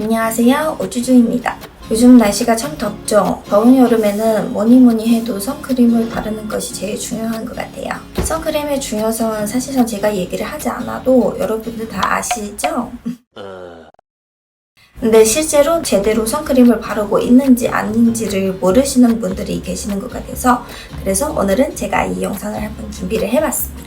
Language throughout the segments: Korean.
안녕하세요. 오주주입니다. 요즘 날씨가 참 덥죠. 더운 여름에는 뭐니 뭐니 해도 선크림을 바르는 것이 제일 중요한 것 같아요. 선크림의 중요성은 사실상 제가 얘기를 하지 않아도 여러분들 다 아시죠? 근데 실제로 제대로 선크림을 바르고 있는지 아닌지를 모르시는 분들이 계시는 것 같아서 그래서 오늘은 제가 이 영상을 한번 준비를 해봤습니다.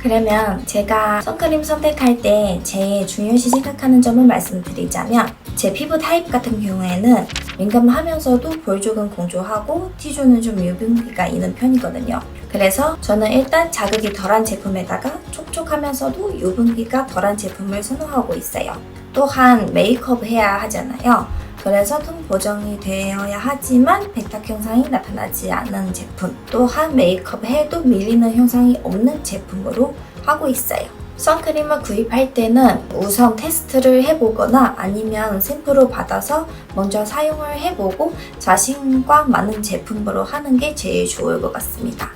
그러면 제가 선크림 선택할 때 제일 중요시 생각하는 점을 말씀드리자면 제 피부 타입 같은 경우에는 민감하면서도 볼 쪽은 공조하고 T존은 좀 유분기가 있는 편이거든요. 그래서 저는 일단 자극이 덜한 제품에다가 촉촉하면서도 유분기가 덜한 제품을 선호하고 있어요. 또한 메이크업 해야 하잖아요. 그래서 톤 보정이 되어야 하지만 백탁 현상이 나타나지 않는 제품. 또한 메이크업 해도 밀리는 현상이 없는 제품으로 하고 있어요. 선크림을 구입할 때는 우선 테스트를 해보거나 아니면 샘플을 받아서 먼저 사용을 해보고 자신과 맞는 제품으로 하는 게 제일 좋을 것 같습니다.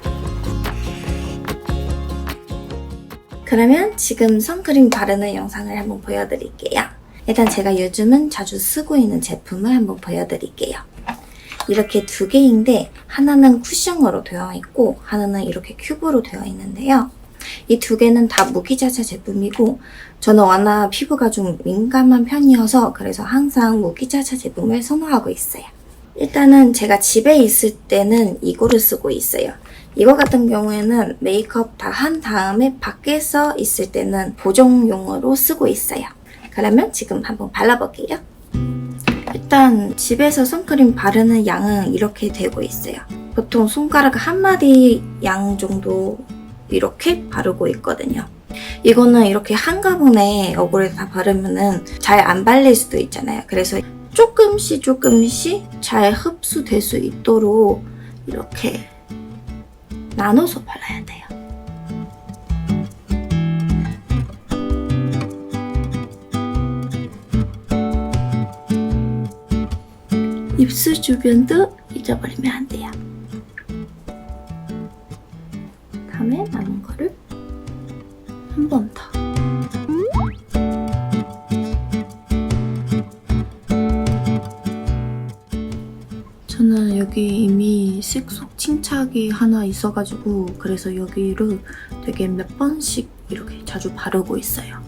그러면 지금 선크림 바르는 영상을 한번 보여드릴게요. 일단 제가 요즘은 자주 쓰고 있는 제품을 한번 보여드릴게요. 이렇게 두 개인데 하나는 쿠션으로 되어 있고 하나는 이렇게 큐브로 되어 있는데요. 이 두 개는 다 무기자차 제품이고 저는 워낙 피부가 좀 민감한 편이어서 그래서 항상 무기자차 제품을 선호하고 있어요. 일단은 제가 집에 있을 때는 이거를 쓰고 있어요. 이거 같은 경우에는 메이크업 다 한 다음에 밖에서 있을 때는 보정용으로 쓰고 있어요. 그러면 지금 한번 발라볼게요. 일단 집에서 선크림 바르는 양은 이렇게 되고 있어요. 보통 손가락 한 마디 양 정도 이렇게 바르고 있거든요. 이거는 이렇게 한 가분에 얼굴에 다 바르면은 잘 안 발릴 수도 있잖아요. 그래서 조금씩 조금씩 잘 흡수될 수 있도록 이렇게 나눠서 발라야 돼요. 입술 주변도 잊어버리면 안 돼요. 다음에 남은 거를 한 번 더. 저는 여기 이미 색속 침착이 하나 있어가지고 그래서 여기를 되게 몇 번씩 이렇게 자주 바르고 있어요.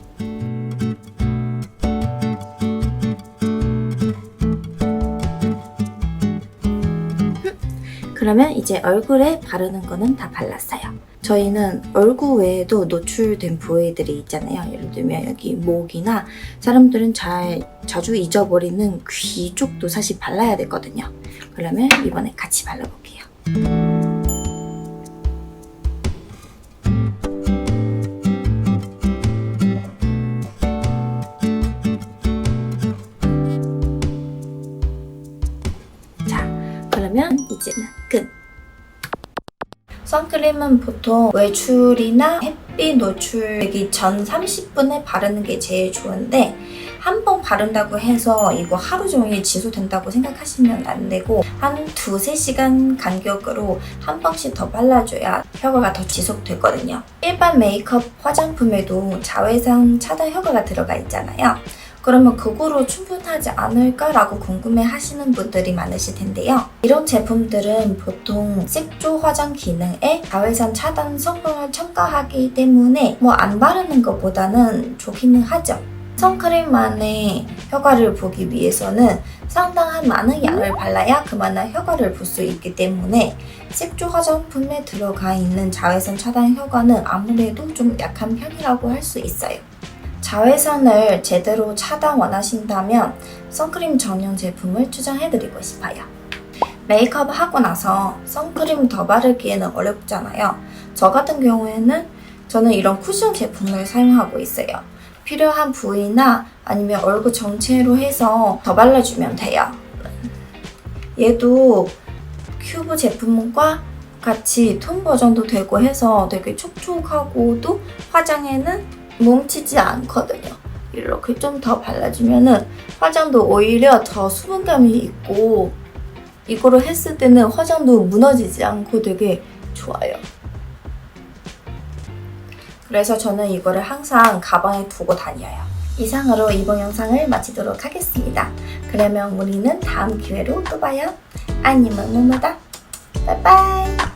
그러면 이제 얼굴에 바르는 거는 다 발랐어요. 저희는 얼굴 외에도 노출된 부위들이 있잖아요. 예를 들면 여기 목이나 사람들은 잘 자주 잊어버리는 귀 쪽도 사실 발라야 되거든요. 그러면 이번에 같이 발라볼게요. 끝. 선크림은 보통 외출이나 햇빛 노출되기 전 30분에 바르는 게 제일 좋은데 한 번 바른다고 해서 이거 하루 종일 지속된다고 생각하시면 안 되고 한 두세 시간 간격으로 한 번씩 더 발라줘야 효과가 더 지속되거든요. 일반 메이크업 화장품에도 자외선 차단 효과가 들어가 있잖아요. 그러면 그거로 충분하지 않을까라고 궁금해 하시는 분들이 많으실 텐데요. 이런 제품들은 보통 색조 화장 기능에 자외선 차단 성분을 첨가하기 때문에 뭐 안 바르는 것보다는 좋기는 하죠. 선크림만의 효과를 보기 위해서는 상당한 많은 양을 발라야 그만한 효과를 볼 수 있기 때문에 색조 화장품에 들어가 있는 자외선 차단 효과는 아무래도 좀 약한 편이라고 할 수 있어요. 자외선을 제대로 차단 원하신다면 선크림 전용 제품을 추천해드리고 싶어요. 메이크업 하고 나서 선크림 더 바르기에는 어렵잖아요. 저 같은 경우에는 저는 이런 쿠션 제품을 사용하고 있어요. 필요한 부위나 아니면 얼굴 전체로 해서 더 발라주면 돼요. 얘도 큐브 제품과 같이 톤 버전도 되고 해서 되게 촉촉하고도 화장에는 뭉치지 않거든요. 이렇게 좀 더 발라주면은 화장도 오히려 더 수분감이 있고 이거를 했을 때는 화장도 무너지지 않고 되게 좋아요. 그래서 저는 이거를 항상 가방에 두고 다녀요. 이상으로 이번 영상을 마치도록 하겠습니다. 그러면 우리는 다음 기회로 또 봐요. 아니면 뭐뭐다. 빠이빠이.